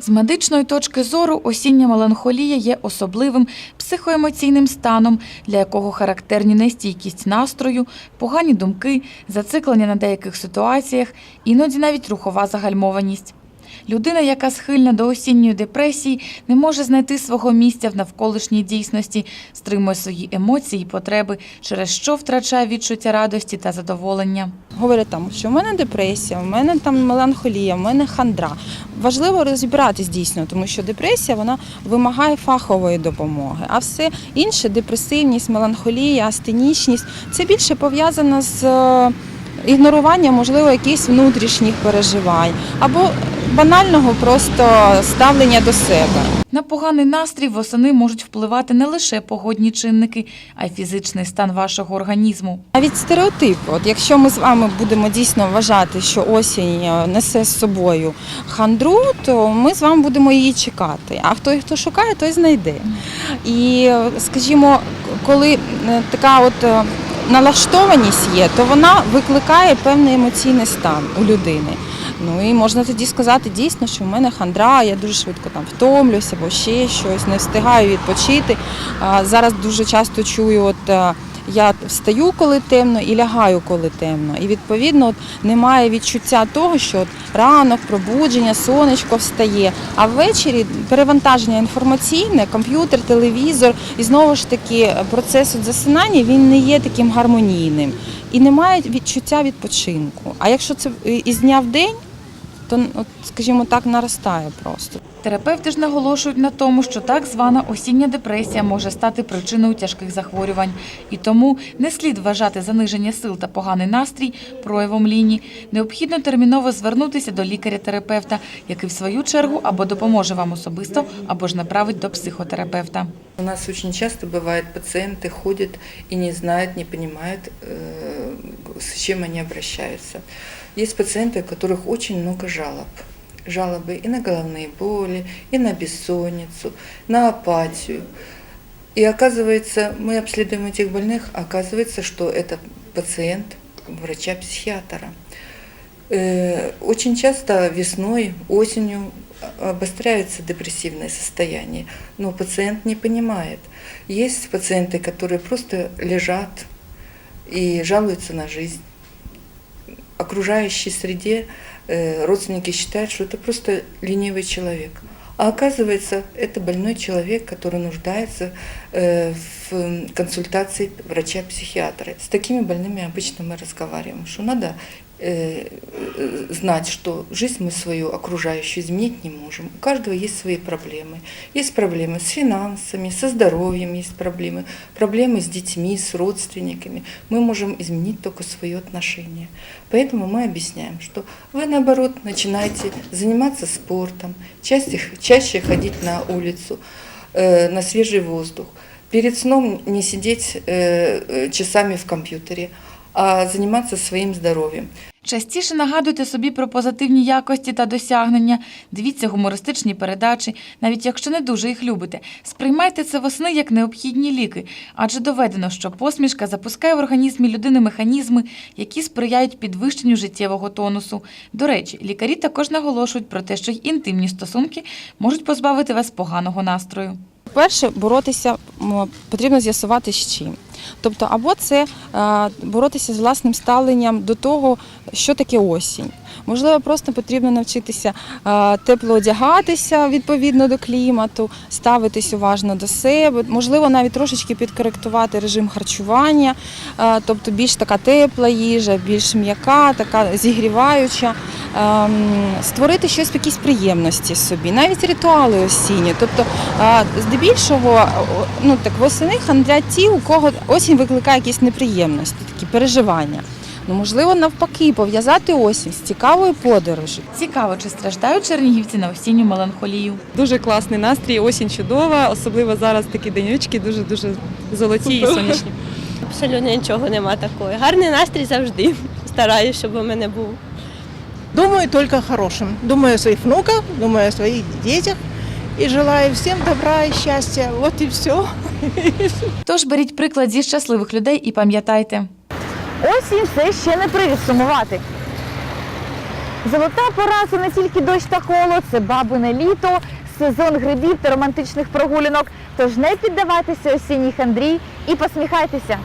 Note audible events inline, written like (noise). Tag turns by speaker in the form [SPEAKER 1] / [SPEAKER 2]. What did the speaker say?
[SPEAKER 1] З медичної точки зору осіння меланхолія є особливим психоемоційним станом, для якого характерні нестійкість настрою, погані думки, зациклення на деяких ситуаціях, іноді навіть рухова загальмованість. Людина, яка схильна до осінньої депресії, не може знайти свого місця в навколишній дійсності, стримує свої емоції і потреби, через що втрачає відчуття радості та задоволення.
[SPEAKER 2] Говорять там, що в мене депресія, в мене там меланхолія, в мене хандра. Важливо розібратись дійсно, тому що депресія вона вимагає фахової допомоги. А все інше депресивність, меланхолія, астенічність це більше пов'язано з е, ігноруванням, можливо, якихось внутрішніх переживань або банального просто ставлення до себе.
[SPEAKER 1] На поганий настрій восени можуть впливати не лише погодні чинники, а й фізичний стан вашого організму.
[SPEAKER 2] Навіть стереотипи. От якщо ми з вами будемо дійсно вважати, що осінь е, несе з собою хандру, то ми з вами будемо її чекати. А хто хто шукає, той знайде. І е, скажімо, коли е, така от налаштованість є, то вона викликає певний емоційний стан у людини. Ну і можна тоді сказати дійсно, що в мене хандра, я дуже швидко там втомлюся або ще щось, не встигаю відпочити. Зараз дуже часто чую, от е, я встаю, коли темно, і лягаю, коли темно. І відповідно от, немає відчуття того, що от ранок, пробудження, сонечко встає. А ввечері перевантаження інформаційне, комп'ютер, телевізор, і знову ж таки процес от засинання він не є таким гармонійним і немає відчуття відпочинку. А якщо це із дня в день, то от, скажімо так, наростає просто.
[SPEAKER 1] Терапевти ж наголошують на тому, що так звана осіння депресія може стати причиною тяжких захворювань, і тому не слід вважати заниження сил та поганий настрій проявом лінії. Необхідно терміново звернутися до лікаря-терапевта, який в свою чергу або допоможе вам особисто, або ж направить до психотерапевта.
[SPEAKER 3] У нас очень часто бывает, пациенты ходят и не знают, не понимают, э, с чем они обращаются. Есть пациенты, у которых очень много жалоб. Жалобы и на головные боли, и на бессонницу, на апатию. И оказывается, мы обследуем этих больных, а оказывается, что это пациент врача-психиатра. Э, Очень часто весной, осенью обостряется депрессивное состояние, но пациент не понимает. Есть пациенты, которые просто лежат и жалуются на жизнь. Окружающей среде э, родственники считают, что это просто ленивый человек. А оказывается, это больной человек, который нуждается э, в консультации врача-психиатра. С такими больными обычно мы разговариваем, что надо э, э, знать, что жизнь мы свою окружающую изменить не можем. У каждого есть свои проблемы. Есть проблемы с финансами, со здоровьем есть проблемы, проблемы с детьми, с родственниками. Мы можем изменить только свое отношение. Поэтому мы объясняем, что вы, наоборот, начинаете заниматься спортом, чаще, чаще ходить на улицу, э, на свежий воздух. Перед сном не сидеть э, э, часами в компьютере, а заниматься своим здоровьем.
[SPEAKER 1] Частіше нагадуйте собі про позитивні якості та досягнення, дивіться гумористичні передачі, навіть якщо не дуже їх любите. Сприймайте це восени як необхідні ліки, адже доведено, що посмішка запускає в організмі людини механізми, які сприяють підвищенню життєвого тонусу. До речі, лікарі також наголошують про те, що й інтимні стосунки можуть позбавити вас поганого настрою.
[SPEAKER 2] Перше, боротися потрібно з'ясувати з чим. Тобто, або це е, боротися з власним ставленням до того, що таке осінь. Можливо, просто потрібно навчитися е, тепло одягатися відповідно до клімату, ставитись уважно до себе, можливо, навіть трошечки підкоректувати режим харчування, е, тобто більш така тепла їжа, більш м'яка, така зігріваюча, створити щось якісь приємності собі, навіть ритуали осінні. Тобто, здебільшого, ну так восени хандрять ті, у кого осінь викликає якісь неприємності, такі переживання. Ну, можливо, навпаки, пов'язати осінь з цікавою подорожі.
[SPEAKER 1] Цікаво, чи страждають чернігівці на осінню меланхолію.
[SPEAKER 4] Дуже класний настрій, осінь чудова, особливо зараз такі денючки дуже дуже золоті і сонячні.
[SPEAKER 5] Абсолютно нічого нема такого. Гарний настрій завжди. Стараюсь, щоб у мене був.
[SPEAKER 6] Думаю только о хорошем. Думаю о своих внуках, думаю о своих детях. И желаю всем добра и счастья. Вот и все. (laughs)
[SPEAKER 1] Тож беріть приклад зі щасливих людей і пам'ятайте.
[SPEAKER 7] Осінь це ще не привід сумувати. Золота пора це не тільки дощ та холод, це бабине літо, сезон грибів та романтичних прогулянок. Тож не піддавайтеся осінній хандрі і посміхайтеся.